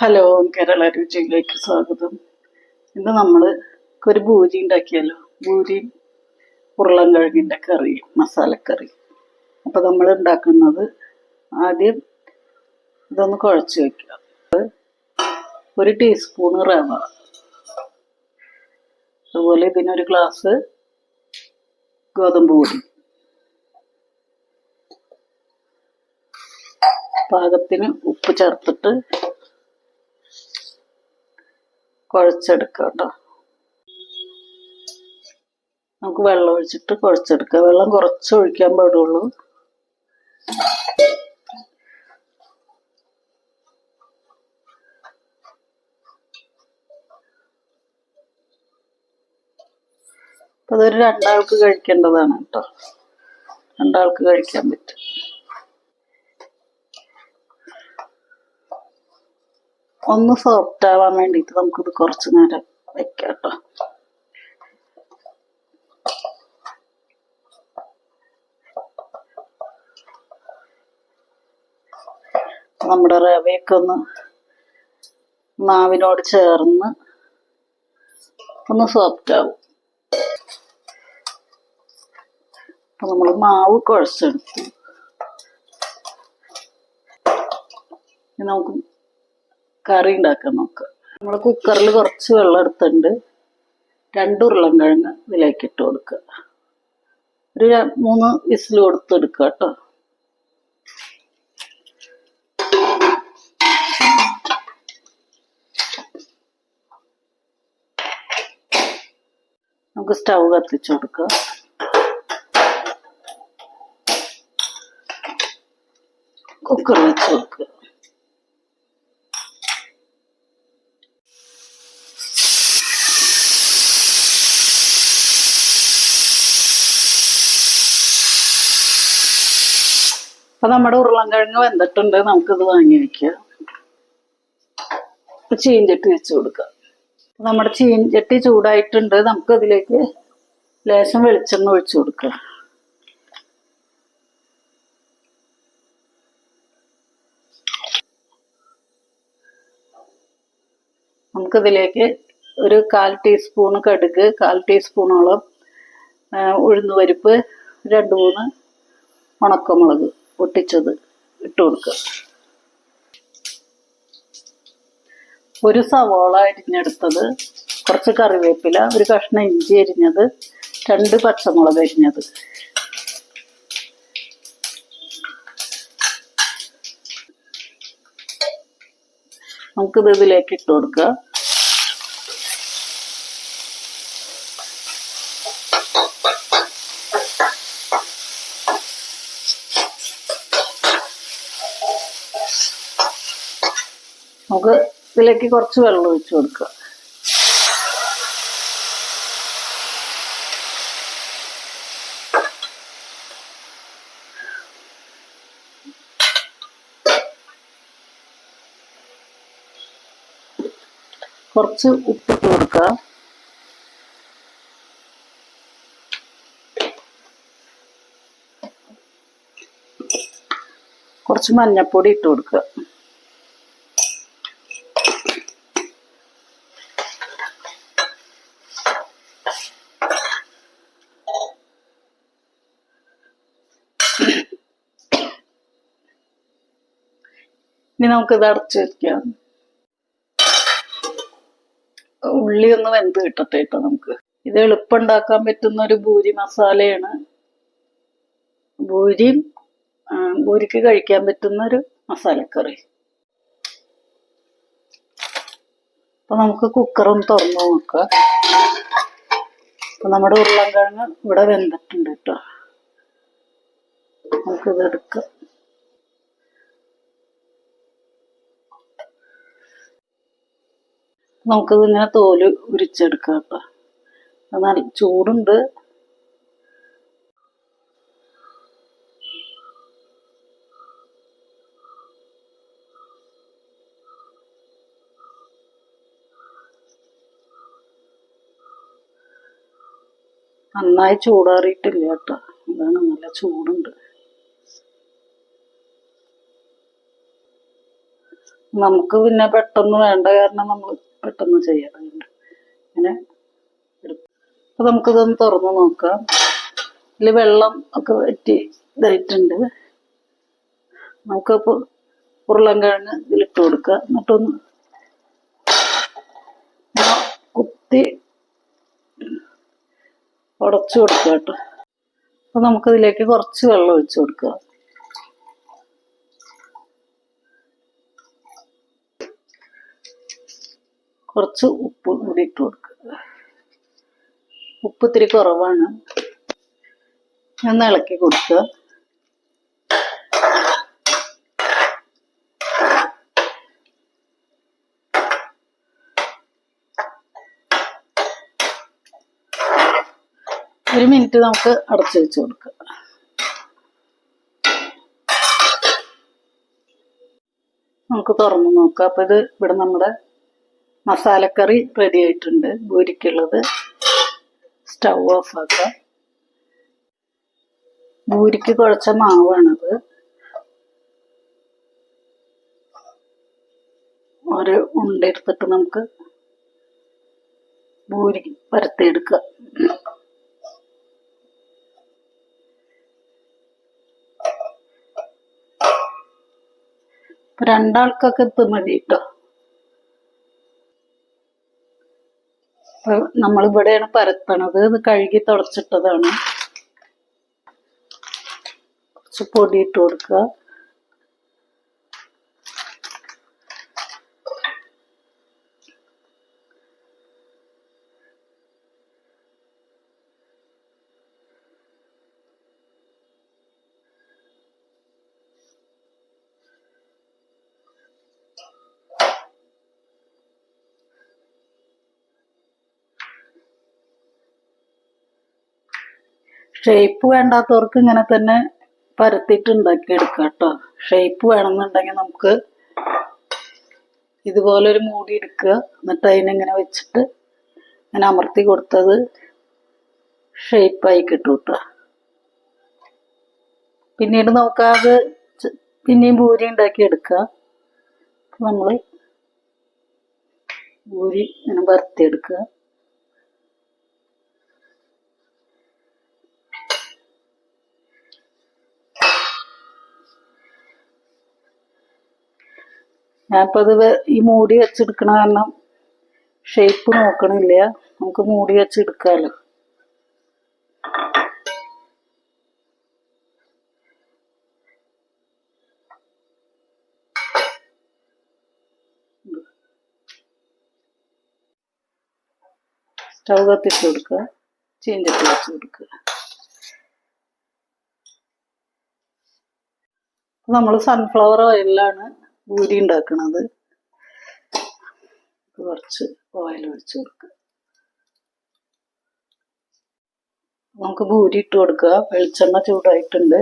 Hello Kerala രുചിയിലേക്ക് സ്വാഗതം. ഇന്ന് നമ്മൾ ഒരു ഭൂരി ഉണ്ടാക്കിയല്ലോ ഭൂരി ഉരുളൻ കിഴങ്ങിന്റെ കറി മസാലക്കറി. അപ്പോൾ നമ്മൾ ഉണ്ടാക്കുന്നത് ആദ്യം ഇതൊന്ന് കുഴച്ച് വയ്ക്കുക ഒരു ടീസ്പൂൺ റവ. അതുപോലെ ഇതിനൊരു ഗ്ലാസ് ഗോതമ്പ് പൊടി. പാകത്തിന് ഉപ്പ് ചേർത്തിട്ട് കുഴച്ചെടുക്കുക കേട്ടോ നമുക്ക് വെള്ളം ഒഴിച്ചിട്ട് കുഴച്ചെടുക്കുക വെള്ളം കുറച്ച് ഒഴിക്കാൻ പാടുള്ളൂ. അതൊരു രണ്ടാൾക്ക് കഴിക്കേണ്ടതാണ് കേട്ടോ. രണ്ടാൾക്ക് കഴിക്കാൻ പറ്റും. ഒന്ന് സോഫ്റ്റ് ആവാൻ വേണ്ടിയിട്ട് നമുക്കിത് കുറച്ച് നേരം വെക്കാം കേട്ടോ. നമ്മുടെ റവയൊക്കെ ഒന്ന് മാവിനോട് ചേർന്ന് ഒന്ന് സോഫ്റ്റ് ആവും. അപ്പൊ നമ്മൾ മാവ് കുഴച്ചെടുത്തു. നമുക്ക് കറി ഉണ്ടാക്കാൻ നോക്കുക നമ്മൾ കുക്കറിൽ കുറച്ച് വെള്ളം എടുത്തിട്ടുണ്ട്. രണ്ട് ഉരുളൻകിഴങ്ങ് ഇതിലേക്ക് ഇട്ട് കൊടുക്കുക ഒരു മൂന്ന് വിസിൽ കൊടുത്തെടുക്കുക കേട്ടോ. നമുക്ക് സ്റ്റൗ കത്തിച്ചു കൊടുക്കുക കുക്കർ വെച്ച് കൊടുക്കുക അപ്പൊ നമ്മുടെ ഉരുളൻകിഴങ്ങ് വെന്തിട്ടുണ്ട്. നമുക്കിത് വാങ്ങി വെക്കാം. ചീഞ്ചട്ടി വെച്ച് കൊടുക്കുക നമ്മുടെ ചീഞ്ചട്ടി ചൂടായിട്ടുണ്ട്. നമുക്ക് അതിലേക്ക് ലേശം വെളിച്ചെണ്ണ ഒഴിച്ചു കൊടുക്കുക നമുക്കിതിലേക്ക് ഒരു കാൽ ടീസ്പൂൺ കടുക് കാൽ ടീസ്പൂണോളം ഉഴുന്നുപരിപ്പ് രണ്ട് മൂന്ന് ഉണക്കമുളക്. പൊട്ടിച്ചത് ഇട്ട് കൊടുക്കുക ഒരു സവോള അരിഞ്ഞെടുത്തത് കുറച്ച് കറിവേപ്പില ഒരു കഷ്ണം ഇഞ്ചി അരിഞ്ഞത് രണ്ട് പച്ചമുളക് അരിഞ്ഞത്. നമുക്കിത് ഇതിലേക്ക് ഇട്ട് കൊടുക്കുക നമുക്ക് ഇതിലേക്ക് കുറച്ച് വെള്ളം ഒഴിച്ചു കൊടുക്കുക. കുറച്ച് ഉപ്പിട്ട് കൊടുക്കുക. കുറച്ച് മഞ്ഞപ്പൊടി ഇട്ട് കൊടുക്കുക. ഇനി നമുക്ക് ഇത് അടച്ചു വെക്കാം. ഉള്ളി ഒന്ന് വെന്ത് കിട്ടട്ടെ കേട്ടോ നമുക്ക്. ഇത് എളുപ്പം ഉണ്ടാക്കാൻ പറ്റുന്ന ഒരു ഭൂരി മസാലയാണ്. ഭൂരിയും ഭൂരിക്ക് കഴിക്കാൻ പറ്റുന്ന ഒരു മസാലക്കറി. അപ്പൊ നമുക്ക് കുക്കറും തുറന്നു നോക്കാം. അപ്പൊ നമ്മുടെ ഉരുളൻകിഴങ്ങ് ഇവിടെ വെന്തിട്ടുണ്ട് കേട്ടോ നമുക്കിത് എടുക്കാം. നമുക്കിത് ഇങ്ങനെ തോൽ ഉരിച്ചെടുക്കാം കേട്ടോ നല്ല ചൂടുണ്ട്. നന്നായി ചൂടാറിയിട്ടില്ല കേട്ടോ അതാണ് നല്ല ചൂടുണ്ട്. നമുക്ക് പിന്നെ പെട്ടെന്ന് വേണ്ട കാരണം നമ്മൾ പെട്ടെന്ന് ചെയ്യാറുണ്ട്. എടുക്കും അപ്പൊ നമുക്കിതൊന്ന് തുറന്ന് നോക്കാം. ഇതിൽ വെള്ളം ഒക്കെ വറ്റി ഇതായിട്ടുണ്ട്. നമുക്കപ്പോൾ ഉരുളങ്കിഴങ്ങ് ഇതിലിട്ട് കൊടുക്കുക എന്നിട്ടൊന്ന് കുത്തി ഉടച്ചു കൊടുക്കുക കേട്ടോ. അപ്പൊ നമുക്കിതിലേക്ക് കുറച്ച് വെള്ളം ഒഴിച്ചു കൊടുക്കുക കുറച്ച് ഉപ്പ് കൂടി ഇട്ട് കൊടുക്കുക ഉപ്പ് ഇത്തിരി കുറവാണ്. ഒന്ന് ഇളക്കി കൊടുക്കുക ഒരു മിനിറ്റ് നമുക്ക് അടച്ചു വെച്ച് കൊടുക്കുക നമുക്ക് തുറന്ന് നോക്കാം. അപ്പൊ ഇത് ഇവിടെ നമ്മുടെ മസാലക്കറി റെഡി ആയിട്ടുണ്ട്. ഭൂരിക്കുള്ളത് സ്റ്റൗ ഓഫ് ആക്കാം. ഭൂരിക്ക് കുഴച്ച മാവാണത്. ഒരു ഉണ്ട എടുത്തിട്ട് നമുക്ക് ഭൂരി പരത്തിയെടുക്കുക രണ്ടാൾക്കൊക്കെ ഇത് മതി കേട്ടോ നമ്മളിവിടെയാണ് പരത്തണത്. ഇത് കഴുകി തുടച്ചിട്ടതാണ്. കുറച്ച് പൊടി ഇട്ട് കൊടുക്കുക. ഷേപ്പ് വേണ്ടാത്തവർക്ക് ഇങ്ങനെ തന്നെ പരത്തിയിട്ട് ഉണ്ടാക്കി എടുക്കാം കേട്ടോ. ഷേപ്പ് വേണമെന്നുണ്ടെങ്കിൽ നമുക്ക് ഇതുപോലെ ഒരു മൂടി എടുക്കുക. എന്നിട്ട് അതിനിങ്ങനെ വെച്ചിട്ട് ഇങ്ങനെ അമർത്തി കൊടുത്തത് ഷേപ്പായി കിട്ടും കേട്ടോ. പിന്നീട് നോക്കാതെ പിന്നെയും പൂരി ഉണ്ടാക്കി എടുക്കുക നമ്മൾ പൂരി ഇങ്ങനെ വറുത്തിയെടുക്കുക ഞാനിപ്പോ ഇത് അത് ഈ മൂടി വെച്ചെടുക്കണ കാരണം ഷേപ്പ് നോക്കണില്ല. നമുക്ക് മൂടി വെച്ചെടുക്കാലോ. സ്റ്റൗ കത്തിച്ച് കൊടുക്കുക. ചീഞ്ചട്ടി വെച്ച് കൊടുക്കുക. നമ്മൾ സൺഫ്ലവർ ഓയിലാണ് പൂരി ഉണ്ടാക്കണത്. കുറച്ച് ഓയിൽ ഒഴിച്ച് കൊടുക്കുക നമുക്ക് പൂരി ഇട്ട് കൊടുക്കുക വെളിച്ചെണ്ണ ചൂടായിട്ടുണ്ട്.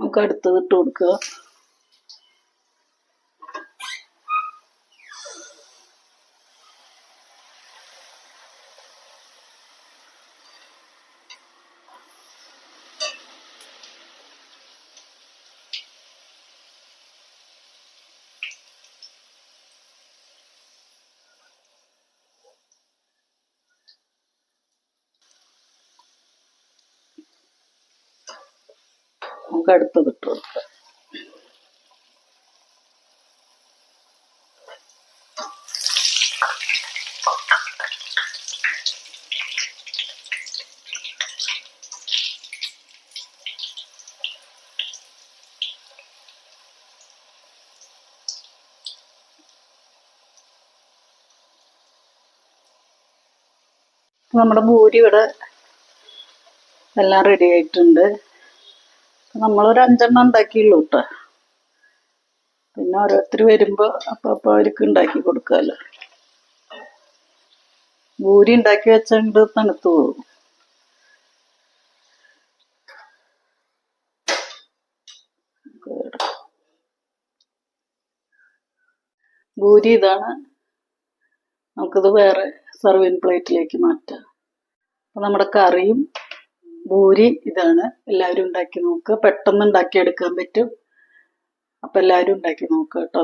നമുക്ക് അടുത്തത് ഇട്ട് കൊടുക്കുക. നമുക്ക് അടുത്തത് ഇട്ട് കൊടുക്കുക നമ്മുടെ ഭൂരി ഇവിടെ എല്ലാം റെഡി ആയിട്ടുണ്ട്. നമ്മളൊരു അഞ്ചെണ്ണം ഉണ്ടാക്കിയുള്ളൂ കേട്ടോ പിന്നെ ഓരോരുത്തർ വരുമ്പോൾ അപ്പോൾ അപ്പോൾ അവർക്ക് ഉണ്ടാക്കി കൊടുക്കാമല്ലോ ഭൂരി ഉണ്ടാക്കി വെച്ചുകൊണ്ട് തണുത്തു പോകും. ഭൂരി ഇതാണ്. നമുക്കിത് വേറെ സർവിങ് പ്ലേറ്റിലേക്ക് മാറ്റാം. അപ്പം നമ്മുടെ കറിയും ഭൂരി ഇതാണ്. എല്ലാവരും ഉണ്ടാക്കി നോക്കുക പെട്ടെന്ന് ഉണ്ടാക്കിയെടുക്കാൻ പറ്റും. അപ്പം എല്ലാവരും ഉണ്ടാക്കി നോക്കുക കേട്ടോ